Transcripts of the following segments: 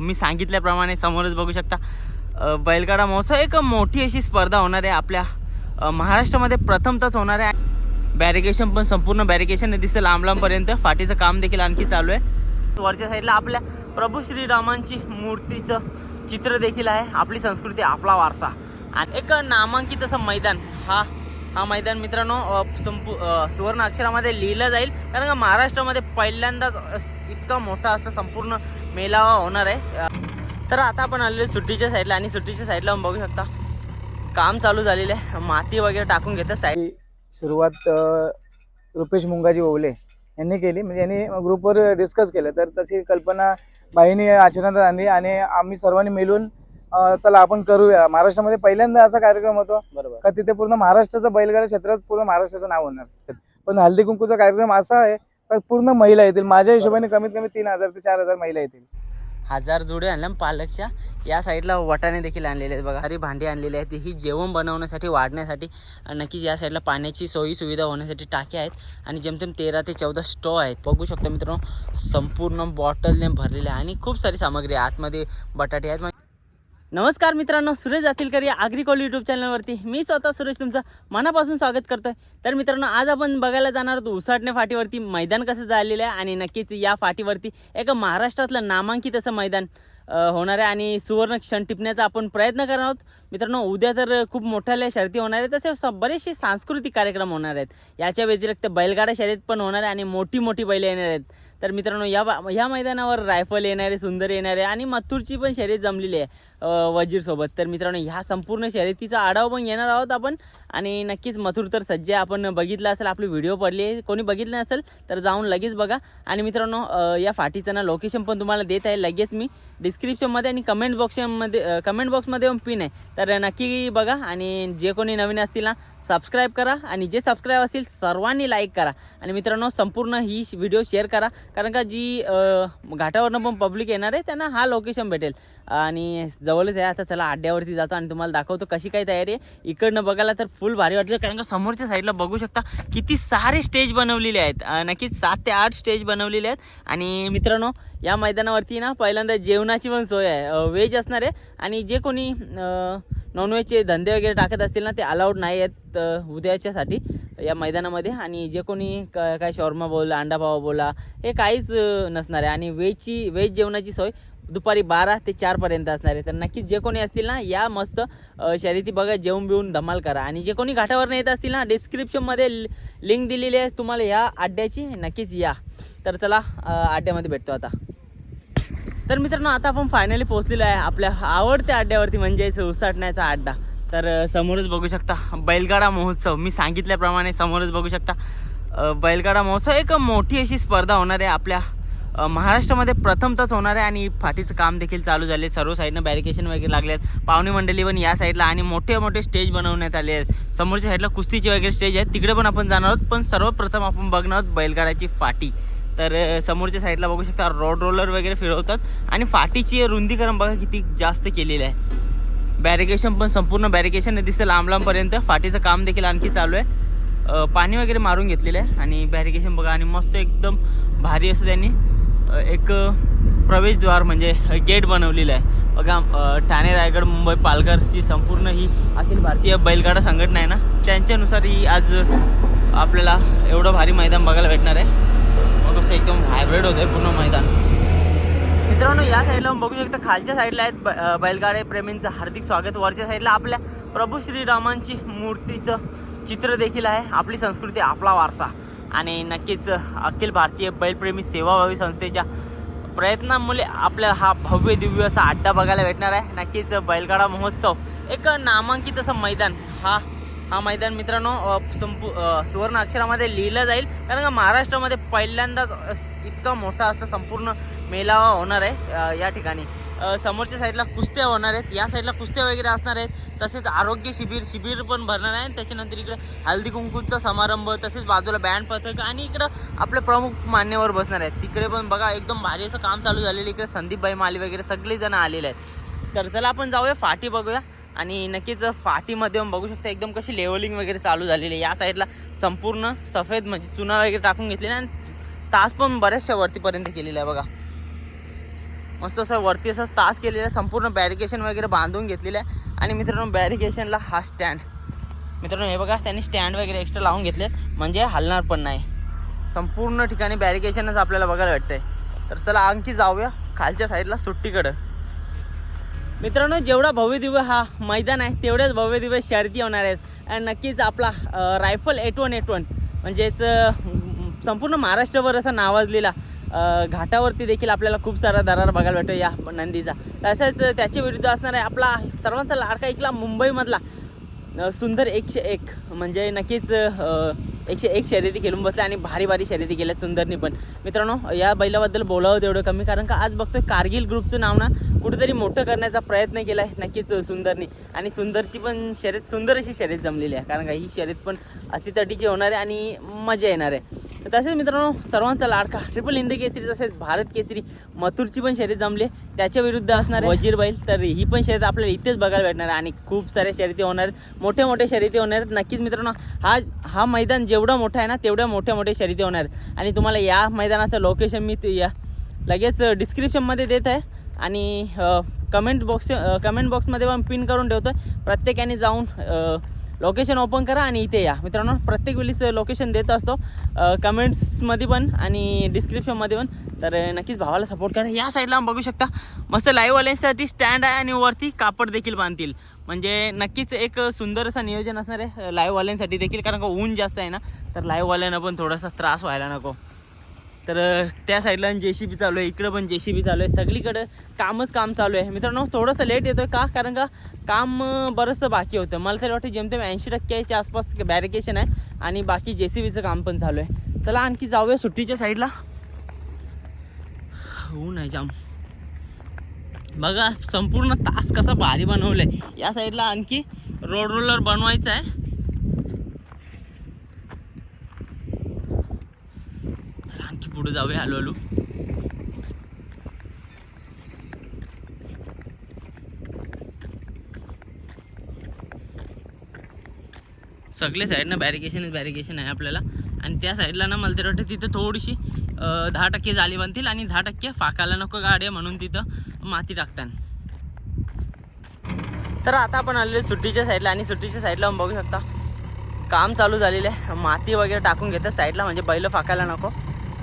मी सांगितल्याप्रमाणे समोरच बघू शकता. बैलगाडा महोत्सव एक मोठी अशी स्पर्धा होणार आहे आपल्या महाराष्ट्रामध्ये. प्रथमतच होणार आहे. बॅरिकेशन पण संपूर्ण बॅरिकेशन दिसतं लांब लांबपर्यंत फाटीचं काम देखील आणखी चालू आहे. वरच्या साईडला आपल्या प्रभू श्रीरामांची मूर्तीचं चित्र देखील आहे. आपली संस्कृती आपला वारसा. आणि एक नामांकित असं मैदान. हा हा मैदान मित्रांनो संपू सुवर्ण अक्षरामध्ये लिहिलं जाईल. कारण का महाराष्ट्रामध्ये पहिल्यांदाच इतका मोठा असं संपूर्ण मेळावा होणार आहे. तर आता आपण आलेलो सुट्टीच्या साईडला आणि सुट्टीच्या साईडला आपण बघू शकता. काम चालू झालेलं आहे. माती वगैरे टाकून घेतात साईड सुरुवात रुपेश मुंगाजी ओवले यांनी केली. म्हणजे यांनी ग्रुपवर डिस्कस केलं. तर तशी कल्पना बाईंनी आचरणात आणली आणि आम्ही सर्वांनी मिळून चला आपण करूया. महाराष्ट्रामध्ये पहिल्यांदा असा कार्यक्रम होतो बरोबर. का तिथे पूर्ण महाराष्ट्राचं बैलगाडा क्षेत्रात पूर्ण महाराष्ट्राचं नाव होणार. पण हल्दी कुंकूचा कार्यक्रम असा आहे का पूर्ण महिला येतील. माझ्या हिशोबाने कमीत कमी तीन हजार ते चार हजार महिला येतील. हजार जोडे आणल्या पालकच्या. या साईडला वटाणे देखील आणलेले आहेत बघा. हरी भांडी आणलेली आहेत. ही जेवण बनवण्यासाठी वाढण्यासाठी आणि नक्कीच या साईडला पाण्याची सोयी सुविधा होण्यासाठी टाक्या आहेत. आणि जेमतेम तेरा ते चौदा स्टो आहेत. बघू शकता मित्रांनो संपूर्ण बॉटलने भरलेले आहे आणि खूप सारी सामग्री आहे आतमध्ये बटाटे आहेत. नमस्कार मित्रांनो सुरेश जातीलकर या आग्रिकॉल यूट्यूब चॅनलवरती मी स्वतः सुरेश तुमचं मनापासून स्वागत करतोय. तर मित्रांनो आज आपण बघायला जाणार आहोत उसाटणे फाटीवरती मैदान कसं झालेलं आहे आणि नक्कीच या फाटीवरती एक महाराष्ट्रातलं नामांकित असं मैदान होणार आहे आणि सुवर्ण क्षण टिपण्याचा आपण प्रयत्न करणार आहोत. मित्रांनो उद्या तर खूप मोठ्या शर्ती होणार आहेत तसे स- बरेचसे सांस्कृतिक कार्यक्रम होणार आहेत. याच्या व्यतिरिक्त बैलगाडा शर्यत पण होणार आहे आणि मोठी मोठी बैल येणार आहेत. तर मित्रांनो या ह्या मैदानावर रायफल येणारे सुंदर येणारे आणि मथुरची पण शर्यत जमलेली आहे वजीरसोबत. तर मित्रांनो ह्या संपूर्ण शर्यतीचा आढावा पण घेणार आहोत आपण. आणि नक्कीच मथुर तर सज्ज आपण बघितलं असेल आपली व्हिडिओ पडली कोणी बघितलं नसेल तर जाऊन लगेच बघा. आणि मित्रांनो या फाटीचं ना लोकेशन पण तुम्हाला देत आहे. लगेच मी डिस्क्रिप्शनमध्ये आणि कमेंट बॉक्समध्ये कमेंट बॉक्समध्ये पण पिन आहे. तर नक्की बघा आणि जे कोणी नवीन असतील ना सबस्क्राईब करा. आणि जे सबस्क्राईब असतील सर्वांनी लाईक करा. आणि मित्रांनो संपूर्ण ही व्हिडिओ शेअर करा. कारण का जी घाटावरनं पण पब्लिक येणार आहे त्यांना हा लोकेशन भेटेल. आणि जवळच आहे. आता चला अड्ड्यावरती जातो आणि तुम्हाला दाखवतो कशी काय तयारी आहे. इकडनं बघायला तर फुल भारी वाटलं कारण का समोरच्या साईडला बघू शकता किती सारे स्टेज बनवलेले आहेत. नक्कीच सात ते आठ स्टेज बनवलेले आहेत. आणि मित्रांनो या मैदानावरती ना पहिल्यांदा जेवणाची पण सोय आहे. व्हेज असणार आहे. आणि जे कोणी नॉनव्हेजचे धंदे वगैरे टाकत असतील ना ते अलाउड नाही आहेत उद्याच्यासाठी या मैदानामध्ये. आणि जे कोणी क काय शॉर्मा बोला अंडा पावा बोला हे काहीच नसणार आहे. आणि व्हेजची व्हेज जेवणाची सोय दुपारी बारा ते चारपर्यंत असणार आहे. तर नक्कीच जे कोणी असतील ना या मस्त शर्यती बघा जेवून बिवून धमाल करा. आणि जे कोणी घाटावर येत असतील ना डिस्क्रिप्शनमध्ये लिंक दिलेली आहे तुम्हाला या अड्ड्याची. नक्कीच या. तर चला अड्ड्यामध्ये भेटतो आता. तर मित्रांनो आता आपण फायनली पोहोचलेलो आहे आपल्या आवडत्या अड्ड्यावरती म्हणजेच उसाटण्याचा अड्डा. तर समोरच बघू शकता बैलगाडा महोत्सव. मी सांगितल्याप्रमाणे समोरच बघू शकता बैलगाडा महोत्सव. एक मोठी अशी स्पर्धा होणार आहे आपल्या महाराष्ट्रामध्ये प्रथमतच होणार आहे आणि फाटीचं काम देखील चालू झाले. सर्व साईडनं बॅरिकेशन वगैरे लागले आहेत. पाहुणे मंडळी पण या साईडला आणि मोठे मोठे स्टेज बनवण्यात आले आहेत. समोरच्या साईडला कुस्तीचे वगैरे स्टेज आहेत. तिकडे पण आपण जाणार आहोत. पण सर्वप्रथम आपण बघणार आहोत बैलगाड्याची फाटी. तर समोरच्या साईडला बघू शकता रोड रोलर वगैरे फिरवतात. आणि फाटीची रुंदीकरण बघा किती जास्त केलेलं आहे. बॅरिकेशन पण संपूर्ण बॅरिकेशन दिसतं लांब लांबपर्यंत फाटीचं काम देखील आणखी चालू आहे. पाणी वगैरे मारून घेतलेलं आहे. आणि बॅरिकेशन बघा आणि मस्त एकदम भारी असं त्यांनी एक प्रवेशद्वार म्हणजे गेट बनवलेलं आहे. बघा ठाणे रायगड मुंबई पालघरची संपूर्ण ही अखिल भारतीय बैलगाडा संघटना आहे ना त्यांच्यानुसार ही आज आपल्याला एवढं भारी मैदान बघायला भेटणार आहे. मग कसं एकदम हायब्रिड होतं आहे पूर्ण मैदान. मित्रांनो या साईडला बघू शकता खालच्या साईडला आहेत ब- बैलगाडे प्रेमींचं हार्दिक स्वागत. वरच्या साईडला आपल्या प्रभू श्रीरामांची मूर्तीचं चित्र देखील आहे. आपली संस्कृती आपला वारसा. आणि नक्कीच अखिल भारतीय बैलप्रेमी सेवाभावी संस्थेच्या प्रयत्नामुळे आपल्याला हा भव्य दिव्य असा अड्डा बघायला भेटणार आहे. नक्कीच बैलगाडा महोत्सव एक नामांकित असं मैदान. हा हा मैदान मित्रांनो संपू सुवर्ण अक्षरामध्ये लिहिलं जाईल. कारण का महाराष्ट्रामध्ये पहिल्यांदाच इतका मोठा असं संपूर्ण मेळावा होणार आहे या ठिकाणी. समोरच्या साईडला कुस्त्या होणार आहेत. या साईडला कुस्त्या वगैरे असणार आहेत. तसेच आरोग्य शिबिर शिबिर पण भरणार आहे. त्याच्यानंतर इकडं हल्दी कुंकूचा समारंभ तसेच बाजूला बँड पथक आणि इकडं आपले प्रमुख मान्यवर बसणार आहेत. तिकडे पण बघा एकदम भारी असं काम चालू झालेलं इकडे संदीपबाई माली वगैरे सगळेजण आलेले आहेत. तर चला आपण जाऊया फाटी बघूया. आणि नक्कीच फाटीमध्ये पण बघू शकता एकदम कशी लेवलिंग वगैरे चालू झालेली आहे. या साईडला संपूर्ण सफेद म्हणजे चुना वगैरे टाकून घेतलेला आणि तास पण बऱ्याचशा वरतीपर्यंत केलेला आहे बघा. मस्त असं वरती असं तास केलेलं आहे संपूर्ण बॅरिकेशन वगैरे बांधून घेतलेलं आहे. आणि मित्रांनो बॅरिकेशनला हा स्टँड मित्रांनो हे बघा त्यांनी स्टँड वगैरे एक्स्ट्रा लावून घेतले म्हणजे हलणार पण नाही. संपूर्ण ठिकाणी बॅरिकेशनच आपल्याला बघायला वाटतंय तर चला आणखी जाऊया. खालच्या साईडला सुट्टीकडं. मित्रांनो जेवढा भव्य दिव्य हा मैदान आहे तेवढ्याच भव्य दिव्य होणार आहेत. आणि नक्कीच आपला rifle eight one eight one म्हणजेच संपूर्ण महाराष्ट्रभर असा नावाजलेला घाटावरती देखील आपल्याला खूप सारा दरार बघायला भेटतो या नंदीचा. तसंच त्याच्या विरुद्ध असणार आहे आपला सर्वांचा लाडका ऐकला मुंबईमधला सुंदर एकशे एक. म्हणजे नक्कीच एकशे एक शर्यती खेळून बसले आणि भारी भारी शर्यती केल्या सुंदरनी पण. मित्रांनो या बैलाबद्दल बोलावं तेवढं कमी कारण का आज बघतोय कारगिल ग्रुपचं नाव ना कुठेतरी मोठं करण्याचा प्रयत्न केला आहे नक्कीच सुंदरनी. आणि सुंदरची पण शर्यत सुंदर अशी शर्यत जमलेली आहे कारण का ही शर्यत पण अतितटीची होणार आहे आणि मजा येणार आहे. तसेच मित्रांनो सर्वांचा लाडका ट्रिपल हिंदी केसरी तसेच भारत केसरी मथुरची पण शर्यत जमली. त्याच्या विरुद्ध असणार वजीर बैल. तर ही पण शर्यत आपल्याला इथेच बघायला भेटणार आहे आणि खूप साऱ्या शर्यती होणार आहेत. मोठ्या मोठ्या शर्यती होणार आहेत. नक्कीच मित्रांनो हा हा मैदान जेवढं मोठं आहे ना तेवढ्या मोठ्या मोठ्या शर्यती होणार आहेत. आणि तुम्हाला या मैदानाचं लोकेशन मी ते या लगेच डिस्क्रिप्शनमध्ये देत आहे. आणि कमेंट बॉक्स कमेंट बॉक्समध्ये पण पिन करून ठेवतो आहे प्रत्येकाने जाऊन लोकेशन ओपन करा आणि इथे या. मित्रांनो प्रत्येक वेळीच लोकेशन देत असतो. कमेंट्समध्ये पण आणि डिस्क्रिप्शनमध्ये पण. तर नक्कीच भावाला सपोर्ट करा. या साईडला बघू शकता मस्त लाईव्हवाल्यांसाठी स्टँड आहे आणि वरती कापड देखील बांधतील. म्हणजे नक्कीच एक सुंदर असं नियोजन असणार आहे लाईव्हवाल्यांसाठी देखील. कारण का ऊन जास्त आहे ना तर लाईव्हवाल्यांना पण थोडासा त्रास व्हायला नको. तर त्या साईडला जे सी बी चालू आहे. इकडं पण जे सी बी चालू आहे. सगळीकडं कामच काम चालू आहे. मित्रांनो थोडंसं लेट येतो आहे का? कारण का काम बरंचसं बाकी होतं. मला तरी वाटतं जेमतेम ऐंशी टक्क्याच्या आसपास बॅरिकेशन आहे आणि बाकी जे सी बीचं काम पण चालू आहे. चला आणखी जाऊया सुट्टीच्या साईडला. ऊन आहे जाम. बघा संपूर्ण तास कसा भारी बनवलं आहे या साईडला आणखी रोड रोलर बनवायचा आहे चला आणखी पुढे जाऊया हळूहळू. सगळे साईडनं बॅरिकेशन बॅरिकेशन आहे आपल्याला. आणि त्या साईडला ना मला तरी वाटतं तिथं थोडीशी दहा टक्के जाली बनतील आणि दहा टक्के फाकायला नको गाड्या म्हणून तिथं माती टाकतात. तर आता आपण आलेलो सुट्टीच्या साईडला आणि सुट्टीच्या साईडला बघू शकता. काम चालू झालेलं आहे. माती वगैरे टाकून घेतात साईडला म्हणजे बैल फाकायला नको.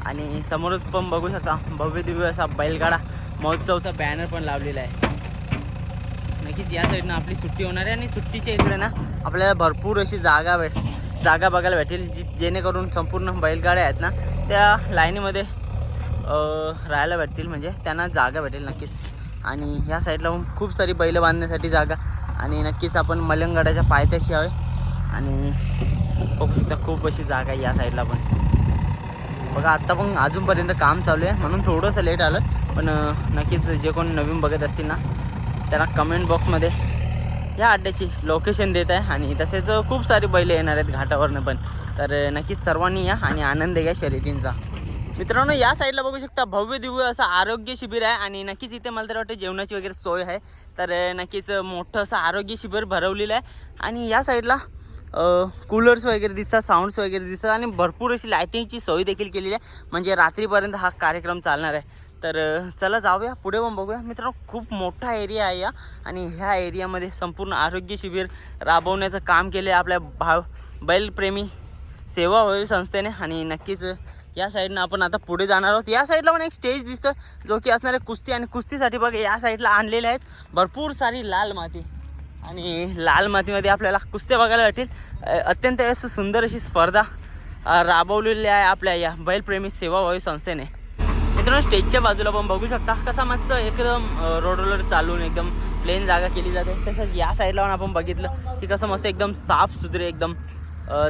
आणि समोरच पण बघू शकता भव्य दिव्य असा बैलगाडा महोत्सवचा बॅनर पण लावलेला आहे. नक्कीच या साईडनं आपली सुट्टी होणार आहे आणि सुट्टीच्या इकडे ना आपल्याला भरपूर अशी जागा भेट जागा बघायला भेटेल जी जेणेकरून संपूर्ण बैलगाड्या आहेत ना त्या लाईनीमध्ये राहायला भेटतील म्हणजे त्यांना जागा भेटेल नक्कीच. आणि ह्या साईडला खूप सारी बैलं बांधण्यासाठी जागा. आणि नक्कीच आपण मलंगडाच्या पायथ्याशी हवे आणि खूप अशी जागा आहे या साईडला पण. बघा आत्ता पण अजूनपर्यंत काम चालू आहे. म्हणून थोडंसं लेट आलं. पण नक्कीच जे कोण नवीन बघत असतील ना त्यांना कमेंट बॉक्समध्ये या अड्ड्याची लोकेशन देत आहे. आणि तसेच खूप सारी बैले येणार आहेत घाटावरनं पण. तर नक्कीच सर्वांनी या आणि आनंद घ्या शर्यतींचा. मित्रांनो या साईडला बघू शकता भव्य दिव्य असं आरोग्य शिबिर आहे. आणि नक्कीच इथे मला तर वाटतं जेवणाची वगैरे सोय आहे. तर नक्कीच मोठं असं आरोग्य शिबिर भरवलेलं आहे. आणि या साईडला कूलर्स वगैरे दिसतात साऊंड्स वगैरे दिसतात आणि भरपूर अशी लायटिंगची सोय देखील केलेली आहे. म्हणजे रात्रीपर्यंत हा कार्यक्रम चालणार आहे. तर चला जाऊया पुढे पण बघूया. मित्रांनो खूप मोठा एरिया आहे या आणि ह्या एरियामध्ये संपूर्ण आरोग्य शिबिर राबवण्याचं काम केलं आहे आपल्या भाव बैलप्रेमी सेवा होईल संस्थेने. आणि नक्कीच या साईडनं आपण आता पुढे जाणार आहोत. या साईडला पण एक स्टेज दिसतं जो की असणारे कुस्ती आणि कुस्तीसाठी बघा या साईडला आणलेले आहेत भरपूर सारी लाल माती. आणि लाल मातीमध्ये आपल्याला कुस्त्या बघायला भेटेल अत्यंत असं सुंदर अशी स्पर्धा राबवलेली आहे आपल्या या बैलप्रेमी सेवाभावी संस्थेने. मित्रांनो स्टेजच्या बाजूला पण बघू शकता. कसा मस्त एकदम रोड रोलर चालून एकदम प्लेन जागा केली जाते. तसंच या साईडला पण आपण बघितलं की कसं मस्त एकदम साफ सुथरे एकदम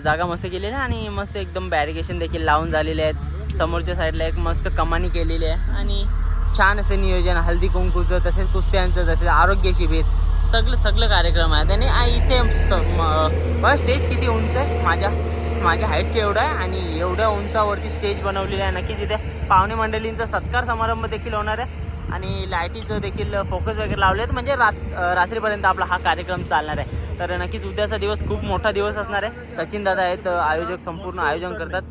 जागा मस्त केलेली आहे आणि मस्त एकदम बॅरिकेशन देखील लावून झालेले आहेत. समोरच्या साईडला एक मस्त कमानी केलेली आहे. आणि छान असं नियोजन हल्दी कुंकूचं तसेच कुस्त्यांचं तसेच आरोग्य शिबिर सगळं सगळं कार्यक्रम आहे. त्याने इथे स- स्टेज किती उंच आहे? माझ्या माझ्या हाईटचे एवढं आहे आणि एवढ्या उंचावरती स्टेज बनवलेली आहे. नक्की तिथे पाहुणे मंडळींचा सत्कार समारंभ देखील होणार आहे. आणि लाईटीचं देखील फोकस वगैरे लावले आहेत म्हणजे रात रात्रीपर्यंत आपला हा कार्यक्रम चालणार आहे. तर नक्कीच उद्याचा दिवस खूप मोठा दिवस असणार आहे. सचिन दादा आहेत आयोजक संपूर्ण आयोजन करतात.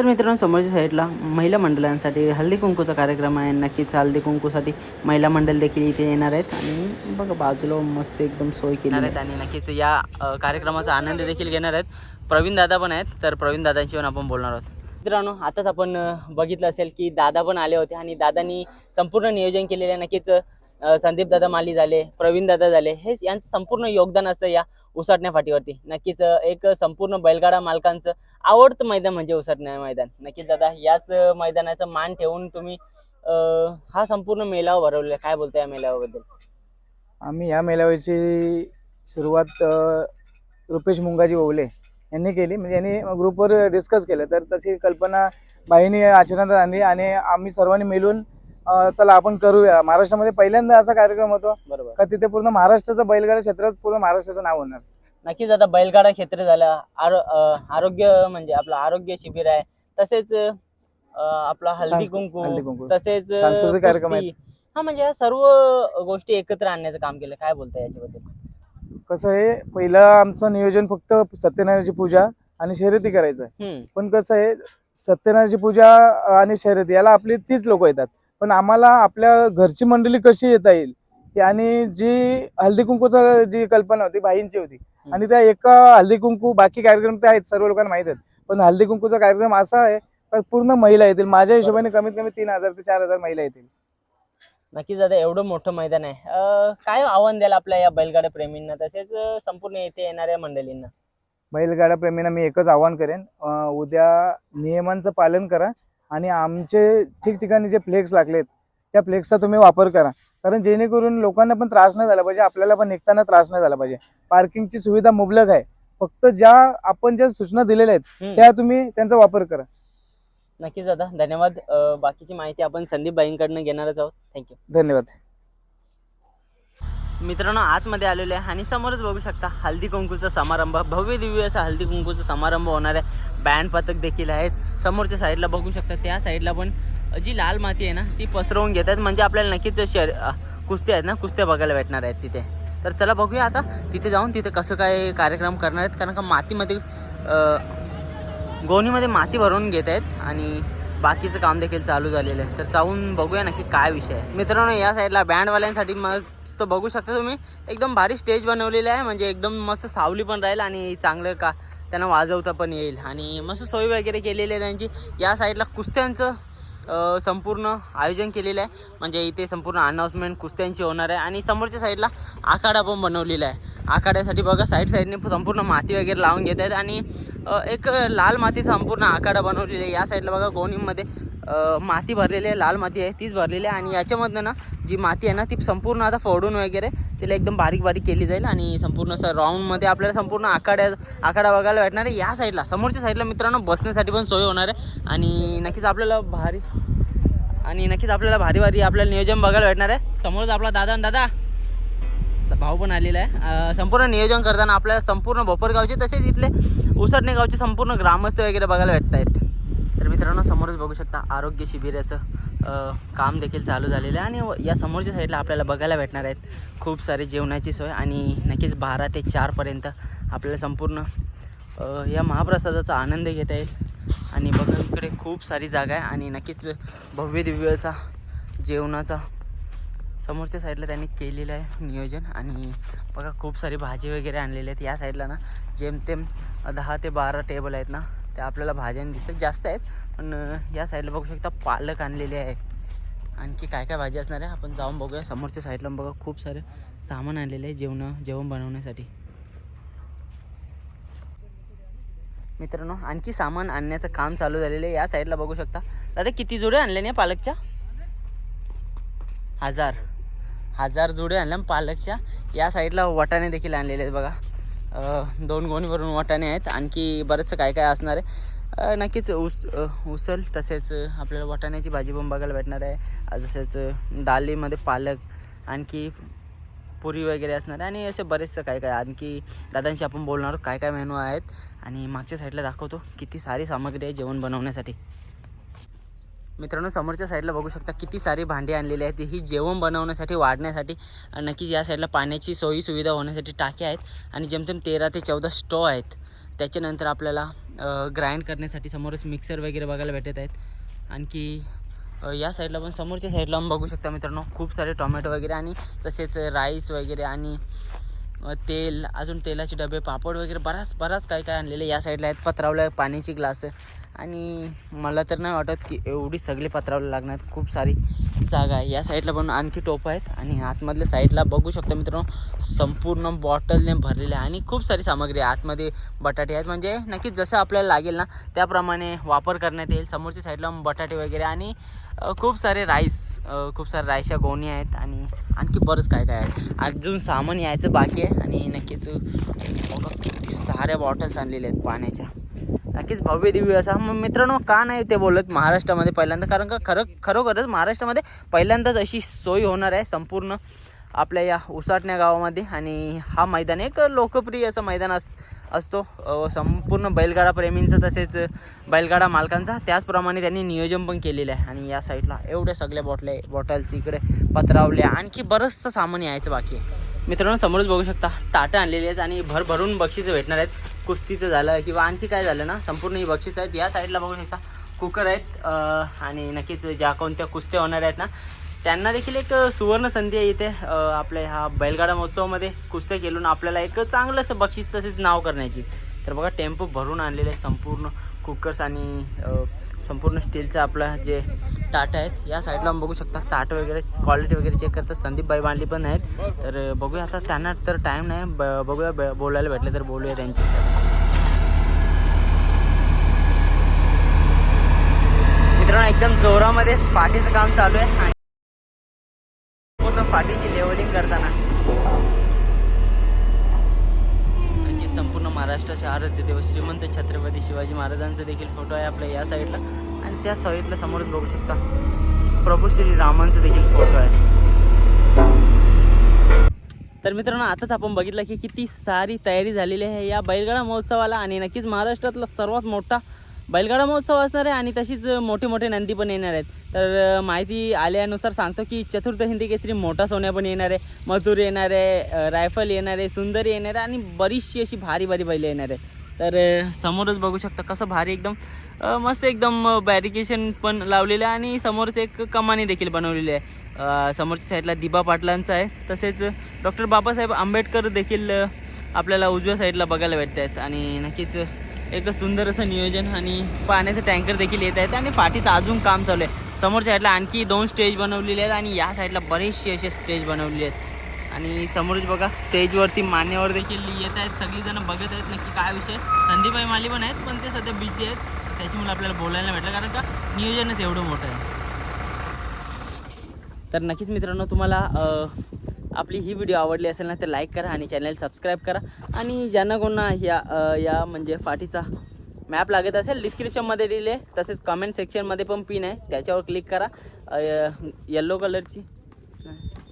तर मित्रांनो समोरच्या साईडला महिला मंडळांसाठी हळदी कुंकूचा कार्यक्रम आहे. नक्कीच हळदी कुंकूसाठी महिला मंडळ देखील इथे येणार आहेत. आणि बघा बाजूला मस्त एकदम सोय केली आहेत आणि नक्कीच या कार्यक्रमाचा आनंद देखील घेणार आहेत. प्रवीण दादा पण आहेत तर प्रवीण दादांशी पण आपण बोलणार आहोत. मित्रांनो आताच आपण बघितलं असेल की दादा पण आले होते आणि दादांनी संपूर्ण नियोजन केलेलं नक्कीच संदीप दादा माली झाले प्रवीण दादा झाले हे यांचं संपूर्ण योगदान असतं या उसाटण्या फाटीवरती. नक्कीच एक संपूर्ण बैलगाडा मालकांचं आवडतं मैदान म्हणजे उसाटण्या मैदान. नक्कीच दादा याच मैदानाचं मैदानाचा मान ठेवून तुम्ही हा संपूर्ण मेळावा भरवलेला आहे. काय बोलता या मेळाव्याबद्दल आम्ही या मेळाव्याची सुरुवात रुपेश मुंगाजी ओवले यांनी केली. म्हणजे यांनी ग्रुपवर डिस्कस केलं. तर तशी कल्पना बाईंनी आचरणात आणली आणि आम्ही सर्वांनी मिळून चला आपण करूया. महाराष्ट्रामध्ये पहिल्यांदा असा कार्यक्रम होतो बरोबर. का तिथे पूर्ण महाराष्ट्राचं बैलगाडा क्षेत्रात पूर्ण महाराष्ट्राचं नाव होणार? नक्कीच आता बैलगाडा क्षेत्र झालं. आरो अ, आरोग्य म्हणजे आपलं आरोग्य शिबिर आहे. तसेच अ, आपला हल्दी सांस्कृ- कुंकू हळदी कुंकू. तसेच अ, सांस्कृतिक कार्यक्रम कुस्ती. हा म्हणजे या सर्व गोष्टी एकत्र आणण्याचं काम केलं. काय बोलताय याच्याबद्दल? कसं आहे पहिलं आमचं नियोजन फक्त सत्यनारायणाची पूजा आणि शर्यती करायचं आहे. हम्म. पण कसं आहे सत्यनारायणाची पूजा आणि शर्यती याला आपली तीच लोक येतात. पण आम्हाला आपल्या घरची मंडळी कशी येता येईल? आणि जी हल्दी कुंकूचा जी कल्पना होती बाईंची होती आणि त्या एका हल्दी कुंकू बाकी कार्यक्रम ते आहेत सर्व लोकांना माहीत आहेत. पण हल्दी कुंकूचा कार्यक्रम असा आहे का पूर्ण महिला येतील? माझ्या हिशोबाने कमीत कमी तीन हजार ते चार हजार महिला येतील. नक्कीच आता एवढं मोठं मैदान आहे. काय आव्हान द्याल आपल्या या बैलगाड्या प्रेमींना? तसेच संपूर्ण येथे येणाऱ्या मंडळींना. बैलगाडा प्रेमींना मी एकच आवाहन करेन. उद्या नियमांचं पालन करा. आणि आमचे ठिकठिकाणी जे फ्लेक्स लागलेत त्या फ्लेक्सचा तुम्ही वापर करा. कारण जेणेकरून लोकांना पण त्रास नाही झाला पाहिजे आपल्याला पण निघताना त्रास नाही झाला पाहिजे. पार्किंगची सुविधा मुबलक आहे. फक्त ज्या आपण ज्या सूचना दिलेल्या आहेत. त्या तुम्ही त्यांचा वापर करा. नक्कीच दादा धन्यवाद. बाकीची माहिती आपण संदीप बाईंकडनं घेणारच आहोत. थँक्यू धन्यवाद. मित्रांनो आतमध्ये आलेलो आहे आणि समोरच बघू शकता हल्दी कुंकूचा समारंभ भव्य दिव्य असा हल्दी कुंकूचा समारंभ होणार आहे. बँड पथक देखील आहेत. समोरच्या साईडला बघू शकता त्या साईडला पण जी लाल माती आहे ना ती पसरवून घेतात. म्हणजे आपल्याला नक्कीच शर कुस्त्या आहेत ना कुस्त्या बघायला भेटणार आहेत तिथे. तर चला बघूया आता तिथे जाऊन तिथे कसं काय कार्यक्रम करणार आहेत. कारण का मातीमध्ये गोणीमध्ये माती भरून घेत आहेत आणि बाकीचं काम देखील चालू झालेलं आहे. तर जाऊन बघूया नक्की काय विषय आहे. मित्रांनो या साईडला बँडवाल्यांसाठी मस्त बघू शकता तुम्ही. एकदम भारी स्टेज बनवलेलं आहे. म्हणजे एकदम मस्त सावली पण राहील आणि चांगलं का त्यांना वाजवता पण येईल. आणि मस्त सोय वगैरे केलेली आहे त्यांची. या साईडला कुस्त्यांचं संपूर्ण आयोजन केलेलं आहे. म्हणजे इथे संपूर्ण अनाऊन्समेंट कुस्त्यांची होणार आहे. आणि समोरच्या साईडला आखाडा पण बनवलेला आहे. आखाड्यासाठी बघा साईड साईडने संपूर्ण माती वगैरे लावून घेत आहेत आणि एक लाल माती संपूर्ण आखाडा बनवलेली आहे. या साईडला बघा गोणीमध्ये माती भरलेली आहे लाल माती आहे तीच भरलेली आहे. आणि याच्यामधनं ना जी माती आहे ना ती संपूर्ण आता फोडून वगैरे तिला एकदम बारीक बारीक केली जाईल आणि संपूर्ण असं राऊंडमध्ये आपल्याला संपूर्ण आखाड्या आखाडा बघायला भेटणार आहे. या साईडला समोरच्या साईडला मित्रांनो बसण्यासाठी पण सोय होणार आहे. आणि नक्कीच आपल्याला भारी आणि नक्कीच आपल्याला भारी भारी आपल्याला नियोजन बघायला भेटणार आहे. समोरच आपला दादा आणि दादा. भाऊ पण आलेला आहे. संपूर्ण नियोजन करताना आपल्याला संपूर्ण भोपरगावचे तसेच इथले उसरणे गावचे संपूर्ण ग्रामस्थ वगैरे बघायला भेटत आहेत. तर मित्रांनो समोरच बघू शकता आरोग्य शिबिराचं काम देखील चालू झालेलं आहे आणि व- या समोरच्या साईडला आपल्याला बघायला भेटणार आहेत. खूप सारी जेवणाची सोय आणि नक्कीच बारा ते चारपर्यंत आपल्याला संपूर्ण या महाप्रसादाचा आनंद घेता येईल. आणि बघा इकडे खूप सारी जागा आहे आणि नक्कीच भव्य दिव्य असा जेवणाचा समोरच्या साईडला त्यांनी केलेलं आहे नियोजन. आणि बघा खूप सारी भाजी वगैरे आणलेली आहेत. या साईडला ना जेमतेम दहा ते बारा टेबल आहेत ना त्या आपल्याला भाज्या दिसतात. जास्त आहेत पण या साईडला बघू शकता पालक आणलेले आहे. आणखी काय काय भाजी असणार आहे? आपण जाऊन बघूया. समोरच्या साईडला बघा खूप सारे सामान आणलेलं आहे जेवण जेवण बनवण्यासाठी. मित्रांनो आणखी सामान आणण्याचं काम चालू झालेलं आहे. या साईडला बघू शकता. दादा किती जोडे आणले नाही पालकच्या? हजार. हजार जोडे आणल्या पालकच्या. या साईडला वाटाणे देखील आणलेले आहेत बघा. दोन गोणीवरून वाटाणे आहेत. आणखी बरंचसं काय काय असणार आहे. नक्कीच उस उसल तसेच आपल्याला वाटाण्याची भाजी पण बघायला भेटणार आहे. जसेच डालीमध्ये पालक आणखी पुरी वगैरे असणार आहे. आणि असे बरेचसं काय काय. आणखी दादांशी आपण बोलणार आहोत काय काय मेनू आहेत. आणि मागच्या साईडला दाखवतो किती सारी सामग्री आहे जेवण बनवण्यासाठी. मित्रांनो समोरच्या साईडला बघू शकता किती सारी भांडी आणलेली आहेत. ही जेवण बनवण्यासाठी वाढण्यासाठी आणि नक्कीच या साईडला पाण्याची सोयी सुविधा होण्यासाठी टाक्या आहेत. आणि जेमतेम तेरा ते चौदा स्टॉ आहेत. त्याच्यानंतर आपल्याला ग्राइंड करण्यासाठी समोरच मिक्सर वगैरे बघायला भेटत आहेत. आणखी या साईडला पण समोरच्या साईडला पण बघू शकता मित्रांनो खूप सारे टोमॅटो वगैरे आणि तसेच राईस वगैरे आणि तेल अजून तेलाचे डबे पापड वगैरे बराच बराच काय काय आणलेले या साईडला आहेत. पत्रावल्या पाण्याची ग्लास आणि मला तर नाही वाटत की एवढी सगळी पत्रावर लागणार खूप सारी जागा आहे. या साईडला पण आणखी टोप आहेत आणि आतमधल्या साईडला बघू शकता मित्रांनो संपूर्ण बॉटलने भरलेले आहे आणि खूप सारी सामग्री आहे. आतमध्ये बटाटे आहेत. म्हणजे नक्कीच जसं आपल्याला लागेल ना त्याप्रमाणे वापर करण्यात येईल. समोरच्या साईडला बटाटे वगैरे आणि खूप सारे राईस खूप सारे राईसच्या गोणी आहेत आणि आणखी बरंच काय काय आहे. अजून सामान यायचं बाकी आहे आणि नक्कीच बघा किती साऱ्या बॉटल्स आणलेल्या आहेत पाण्याच्या. नक्कीच भव्य दिव्य असा. मग मित्रांनो का नाही ते बोलत महाराष्ट्रामध्ये पहिल्यांदा? कारण का खरं खरोखरच महाराष्ट्रामध्ये पहिल्यांदाच अशी सोय होणार आहे संपूर्ण आपल्या या उसाटण्या गावामध्ये. आणि हा मैदान एक लोकप्रिय असं मैदान अस असतो. संपूर्ण बैलगाडाप्रेमींचा तसेच बैलगाडा मालकांचा. त्याचप्रमाणे त्यांनी नियोजन पण केलेलं आहे. आणि या साईडला एवढ्या सगळ्या बॉटल्या बॉटल्स इकडे पत्रावल्या आणखी बरंचसं सामान यायचं बाकी आहे. मित्रांनो समोरच बघू शकता ताटं आणलेली आहेत आणि भरभरून बक्षिसं भेटणार आहेत. कुस्तीचं झालं किंवा आणखी काय झालं ना संपूर्ण ही बक्षीस आहेत. या साईडला बघू शकता कुकर आहेत आणि नक्कीच ज्या कोणत्या कुस्त्या होणार आहेत ना त्यांना देखील एक सुवर्ण संधी आहे इथे. आपल्या ह्या बैलगाडा महोत्सवामध्ये कुस्त्या केलून आपल्याला एक चांगलं असं बक्षीस तसेच नाव करण्याची. तर बघा टेम्पो भरून आणलेले आहे संपूर्ण. कुकर्स आणि संपूर्ण स्टीलचं आपलं जे ताटं आहेत या साईडला बघू शकता ताट वगैरे क्वालिटी वगैरे चेक करतात. संदीप बाई बांधली पण आहेत. तर बघूया आता त्यांना तर टाईम नाही ब- बघूया ब- बोलायला भेटले तर बोलूया त्यांच्या मित्रांनो एकदम जोरामध्ये पाठीचं काम चालू आहे. आणि पूर्ण पाठीची लेवलिंग करताना आणखी संपूर्ण महाराष्ट्राचे आराध्य देव श्रीमंत छत्रपती शिवाजी महाराजांचा देखील फोटो आहे आपल्या या साईडला आणि त्या साईडला समोरच बघू शकता. प्रभू श्री रामांचा देखील फोटो आहे. तर मित्रांनो आताच आपण बघितलं की किती सारी तयारी झालेली आहे. या बैलगाडा महोत्सवाला आणि नक्कीच महाराष्ट्रातला सर्वात मोठा बैलगाडा महोत्सव असणार आहे आणि तशीच मोठे मोठे नंदी पण येणार आहेत. तर माहिती आल्यानुसार सांगतो की चतुर्थ हिंदी केसरी मोठा सोन्या पण येणार आहे मथुर येणार आहे रायफल येणार आहे सुंदरी येणार आहे आणि बरीचशी अशी भारी भारी बैलं येणार आहे तर समोरच बघू शकता कसं भारी एकदम मस्त एकदम बॅरिकेशन पण लावलेलं आहे आणि समोरच एक कमानी देखील बनवलेली आहे. समोरच्या साईडला दिबा पाटलांचा आहे. तसेच डॉक्टर बाबासाहेब आंबेडकर देखील आपल्याला उजव्या साईडला बघायला भेटत आहेत आणि नक्कीच एक सुंदर असं नियोजन आणि पाण्याचं टँकर देखील येत आहेत आणि फाटीचं अजून काम चालू आहे. समोरच्या साईडला आणखी दोन स्टेज बनवलेले आहेत आणि या साईडला बरेचसे असे स्टेज बनवलेले आहेत. आणि समोरच बघा स्टेजवरती मान्यवर देखील येत आहेत. सगळीजणं बघत आहेत नक्की काय विषय. संदीपबाई माली पण आहेत पण ते सध्या बिझी आहेत. त्याच्यामुळे आपल्याला बोलायला भेटलं कारण का नियोजनच एवढं मोठं आहे. तर नक्कीच मित्रांनो तुम्हाला आपली ही व्हिडिओ आवडली असेल ना तर लाईक करा आणि चॅनल सबस्क्राईब करा. आणि ज्यांना कोणा या या म्हणजे फाटीचा मॅप लागत असेल डिस्क्रिप्शनमध्ये दिले तसेच कमेंट सेक्शनमध्ये पण पिन आहे त्याच्यावर क्लिक करा. येल्लो कलरची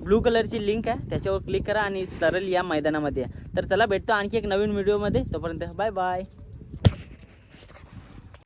ब्लू कलरची लिंक आहे त्याच्यावर क्लिक करा आणि सरळ या मैदानामध्ये या. तर चला भेटतो आणखी एक नवीन व्हिडिओमध्ये तोपर्यंत बाय बाय